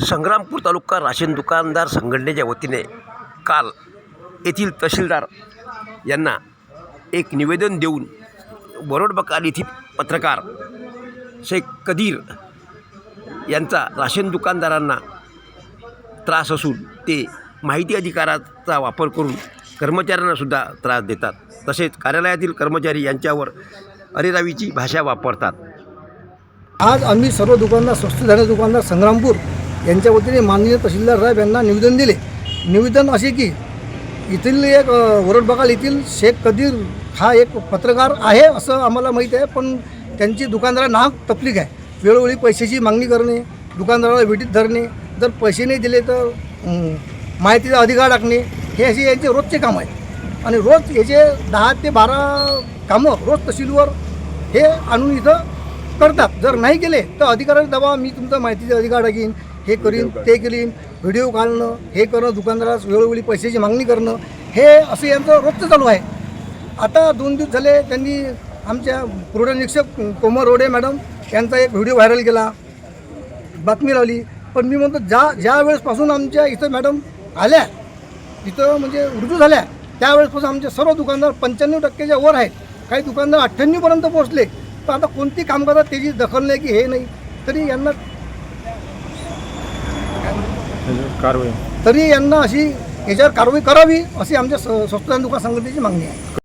संग्रामपूर तालुका ration दुकानदार संघटनेच्या वतीने काल येथील तहसीलदार यांना एक निवेदन देऊन बरोडबकाल येथील पत्रकार शेख कदीर यांचा राशन दुकानदारांना त्रास असून ते माहिती अधिकाराचा वापर करून कर्मचाऱ्यांनासुद्धा त्रास देतात. तसेच कार्यालयातील कर्मचारी यांच्यावर अरेरावीची भाषा वापरतात. आज आम्ही सर्व दुकानदार स्वस्त धान्य दुकानदार संग्रामपूर यांच्या वतीने माननीय तहसीलदार साहेब यांना निवेदन दिले. निवेदन असे की येथील एक अ, वरडबगाल येथील शेख कदीर हा एक पत्रकार आहे असं आम्हाला माहीत आहे पण त्यांची दुकानदारांना नाव तपलीक आहे वेळोवेळी पैशाची मागणी करणे दुकानदाराला वेटीत धरणे जर पैसे नाही दिले तर माहितीचा अधिकार टाकणे हे असे यांचे रोजचे काम आहे आणि रोज याचे दहा ते बारा कामं रोज तहसीलवर हे आणून इथं करतात. जर नाही केले तर अधिकाऱ्याने दबा मी तुमचा माहितीचा अधिकार टाकीन. हे करीन ते करीन व्हिडिओ काढणं हे करणं दुकानदारास वेळोवेळी पैशाची मागणी करणं हे असं यांचं रोजचं चालू आहे. आता दोन दिवस झाले त्यांनी आमच्या पुरवठा निरीक्षक कोमर रोडे मॅडम यांचा एक व्हिडिओ व्हायरल केला. बातमी लावली. पण मी म्हणतो ज्या ज्या वेळेसपासून आमच्या इथं मॅडम आल्या इथं म्हणजे रुजू झाल्या त्यावेळेसपासून आमचे सर्व दुकानदार पंच्याण्णव टक्क्याच्या वर आहेत. काही दुकानदार अठ्ठ्याण्णवपर्यंत पोहोचले. तर आता कोणती काम करतात त्याची दखल नाही की हे नाही. तरी यांना कारवाई. तरी यांना अशी याच्यावर कारवाई करावी अशी आमच्या स्वस्त दुकान संघटनेची मागणी आहे.